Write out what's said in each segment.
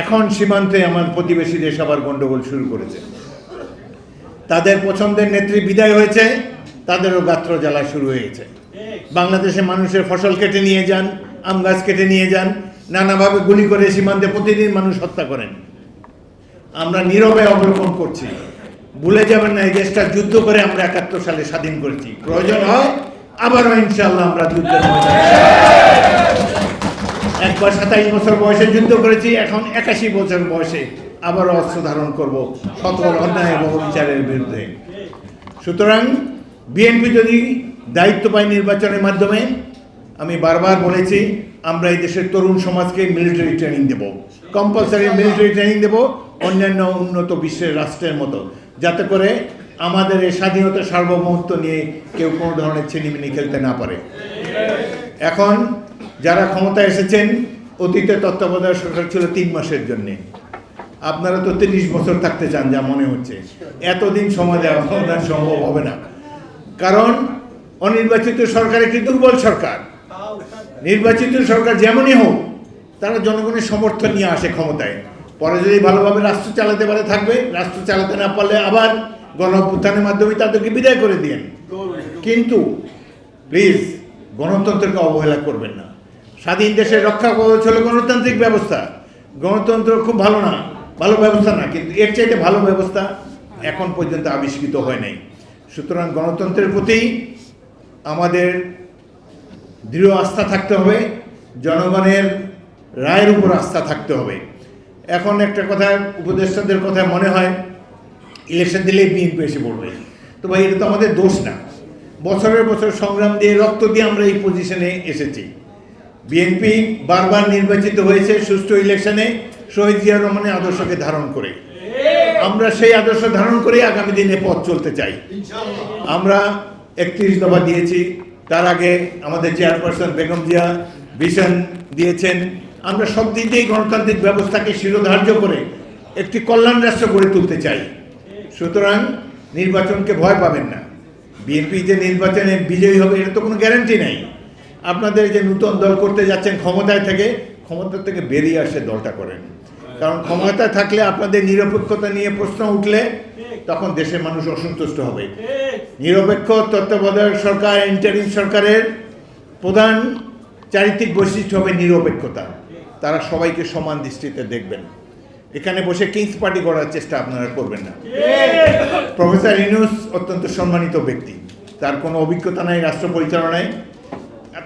এখন সীমান্তে আমার প্রতিবেশী দেশ আবার গণ্ডগোল শুরু করেছে। তাদের পছন্দের নেত্রী বিদায় হয়েছে, তাদেরও গাত্র জ্বালা শুরু হয়েছে। বাংলাদেশে মানুষের ফসল কেটে নিয়ে যান, আম গাছ কেটে নিয়ে যান, নানাভাবে গুলি করে সীমান্তে প্রতিদিন মানুষ হত্যা করেন। আমরা নীরবে অবলোকন করছি। ভুলে যাবেন না, এই দেশটা যুদ্ধ করে আমরা একাত্তর সালে স্বাধীন করেছি। প্রয়োজন হয় আবারও ইনশাল্লাহ আমরা ময়দানে একবার সাতাইশ বছর বয়সে যুদ্ধ করেছি, এখন একাশি বছর বয়সে আবারও অস্ত্র ধারণ করব সকল অন্যায় এবং বিচারের বিরুদ্ধে। সুতরাং বিএনপি যদি দায়িত্ব পায় নির্বাচনের মাধ্যমে, আমি বারবার বলেছি, আমরা এই দেশের তরুণ সমাজকে মিলিটারি ট্রেনিং দেব। কম্পালসারি মিলিটারি ট্রেনিং দেব, অন্যান্য উন্নত বিশ্বের রাষ্ট্রের মতো, যাতে করে আমাদের এই স্বাধীনতা সার্বভৌমত্ব নিয়ে কেউ কোনো ধরনের ছিনিমিনি খেলতে না পারে। এখন যারা ক্ষমতায় এসেছেন, অতীতে তত্ত্বাবধায়ক সরকার ছিল তিন মাসের জন্যে। আপনারা তো তিরিশ বছর থাকতে চান, যা মনে হচ্ছে। এতদিন সময় দেওয়া সম্ভব হবে না। কারণ, অনির্বাচিত সরকার একটি দুর্বল সরকার। নির্বাচিত সরকার যেমনই হোক, তারা জনগণের সমর্থন নিয়ে আসে ক্ষমতায়। পরে যদি ভালোভাবে রাষ্ট্র চালাতে পারে, থাকবে। রাষ্ট্র চালাতে না পারলে আবার গণ অভ্যুত্থানের মাধ্যমে তাদেরকে বিদায় করে দিন কিন্তু প্লিজ গণতন্ত্রকে অবহেলা করবেন না। স্বাধীন দেশের রক্ষা হলো গণতান্ত্রিক ব্যবস্থা। গণতন্ত্র খুব ভালো না, ভালো ব্যবস্থা না, কিন্তু এর চাইতে ভালো ব্যবস্থা এখন পর্যন্ত আবিষ্কৃত হয় নাই। সুতরাং গণতন্ত্রের প্রতি আমাদের দৃঢ় আস্থা থাকতে হবে, জনগণের রায়ের উপর আস্থা থাকতে হবে। এখন একটা কথা উপদেষ্টাদের কথা মনে হয়, ইলেকশন দিলেই বিএনপি এসে পড়বে। তো ভাই, এটা তো আমাদের দোষ না। বছরের বছর সংগ্রাম দিয়ে রক্ত দিয়ে আমরা এই পজিশনে এসেছি। বিএনপি বারবার নির্বাচিত হয়েছে সুষ্ঠু ইলেকশনে শহীদ জিয়া রহমানের আদর্শকে ধারণ করে। আমরা সেই আদর্শ ধারণ করে আগামী দিনে পথ চলতে চাই। আমরা একত্রিশ দফা দিয়েছি। তার আগে আমাদের চেয়ারপারসন বেগম জিয়া ভিশন দিয়েছেন। আমরা সব দিক দিয়েই গণতান্ত্রিক ব্যবস্থাকে শিরোধার্য করে একটি কল্যাণ রাষ্ট্র গড়ে তুলতে চাই। সুতরাং নির্বাচনকে ভয় পাবেন না। বিএনপি যে নির্বাচনে বিজয়ী হবে এটা তো কোনো গ্যারান্টি নেই। আপনাদের যে নূতন দল করতে যাচ্ছেন ক্ষমতায় থেকে ক্ষমতা থেকে বেরিয়ে আসে দলটা করেন। কারণ ক্ষমতায় থাকলে আপনাদের নিরপেক্ষতা নিয়ে প্রশ্ন উঠলে তখন দেশের মানুষ অসন্তুষ্ট হবে। নিরপেক্ষ তত্ত্বাবধায়ক সরকার ইন্টারিম সরকারের প্রধান চারিত্রিক বৈশিষ্ট্য হবে নিরপেক্ষতা। তারা সবাইকে সমান দৃষ্টিতে দেখবেন। এখানে বসে কিংস পার্টি করার চেষ্টা আপনারা করবেন না। প্রফেসর ইনুস অত্যন্ত সম্মানিত ব্যক্তি। তার কোনো অভিজ্ঞতা নাই রাষ্ট্র পরিচালনায়।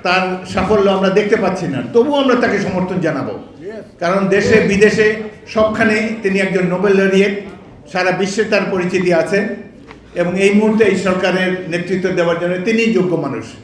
তার সাফল্য আমরা দেখতে পাচ্ছি না। তবুও আমরা তাকে সমর্থন জানাব। কারণ দেশে বিদেশে সবখানে তিনি একজন নোবেল লড়িয়ে সারা বিশ্বে তার পরিচিতি আছে এবং এই মুহূর্তে এই সরকারের নেতৃত্ব দেওয়ার জন্য তিনিই যোগ্য মানুষ।